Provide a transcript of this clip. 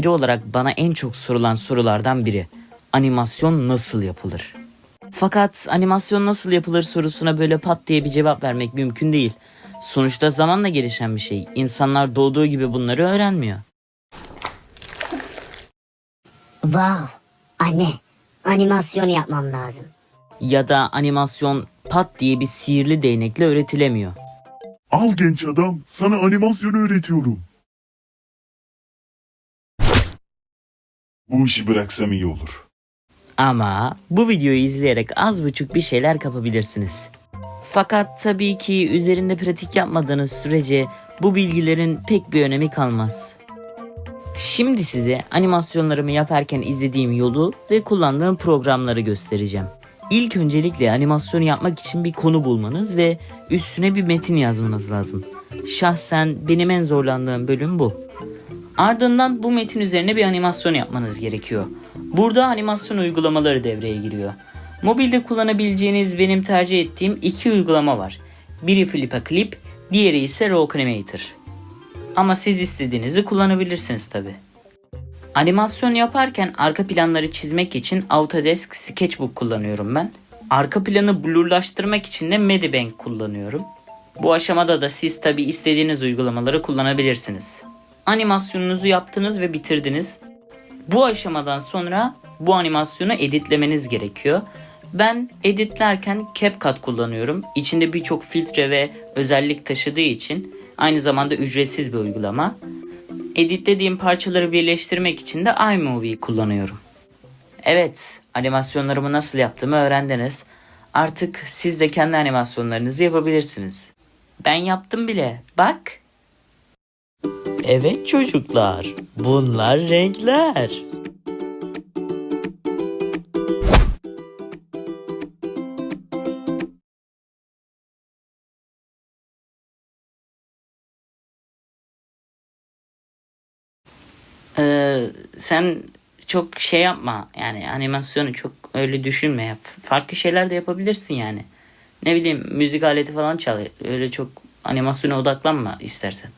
biri olarak bana en çok sorulan sorulardan biri. Animasyon nasıl yapılır? Fakat animasyon nasıl yapılır sorusuna böyle pat diye bir cevap vermek mümkün değil. Sonuçta zamanla gelişen bir şey. İnsanlar doğduğu gibi bunları öğrenmiyor. Wow. Anne, animasyon yapmam lazım. Ya da animasyon pat diye bir sihirli değnekle öğretilemiyor. Al genç adam, sana animasyon öğretiyorum. Bu işi bıraksam iyi olur. Ama bu videoyu izleyerek az buçuk bir şeyler kapabilirsiniz. Fakat tabii ki üzerinde pratik yapmadığınız sürece bu bilgilerin pek bir önemi kalmaz. Şimdi size animasyonlarımı yaparken izlediğim yolu ve kullandığım programları göstereceğim. İlk öncelikle animasyonu yapmak için bir konu bulmanız ve üstüne bir metin yazmanız lazım. Şahsen benim en zorlandığım bölüm bu. Ardından bu metin üzerine bir animasyon yapmanız gerekiyor. Burada animasyon uygulamaları devreye giriyor. Mobilde kullanabileceğiniz benim tercih ettiğim iki uygulama var. Biri Flipa Clip, diğeri ise Rock Animator. Ama siz istediğinizi kullanabilirsiniz tabi. Animasyon yaparken arka planları çizmek için Autodesk Sketchbook kullanıyorum ben. Arka planı blurlaştırmak için de Medibank kullanıyorum. Bu aşamada da siz tabi istediğiniz uygulamaları kullanabilirsiniz. Animasyonunuzu yaptınız ve bitirdiniz. Bu aşamadan sonra bu animasyonu editlemeniz gerekiyor. Ben editlerken CapCut kullanıyorum. İçinde birçok filtre ve özellik taşıdığı için aynı zamanda ücretsiz bir uygulama. Editlediğim parçaları birleştirmek için de iMovie kullanıyorum. Evet, animasyonlarımı nasıl yaptığımı öğrendiniz. Artık siz de kendi animasyonlarınızı yapabilirsiniz. Ben yaptım bile. Bak. Evet çocuklar, bunlar renkler. Ee, sen çok şey yapma yani animasyonu çok öyle düşünme. Farklı şeyler de yapabilirsin yani. Ne bileyim müzik aleti falan çal. Öyle çok animasyona odaklanma istersen.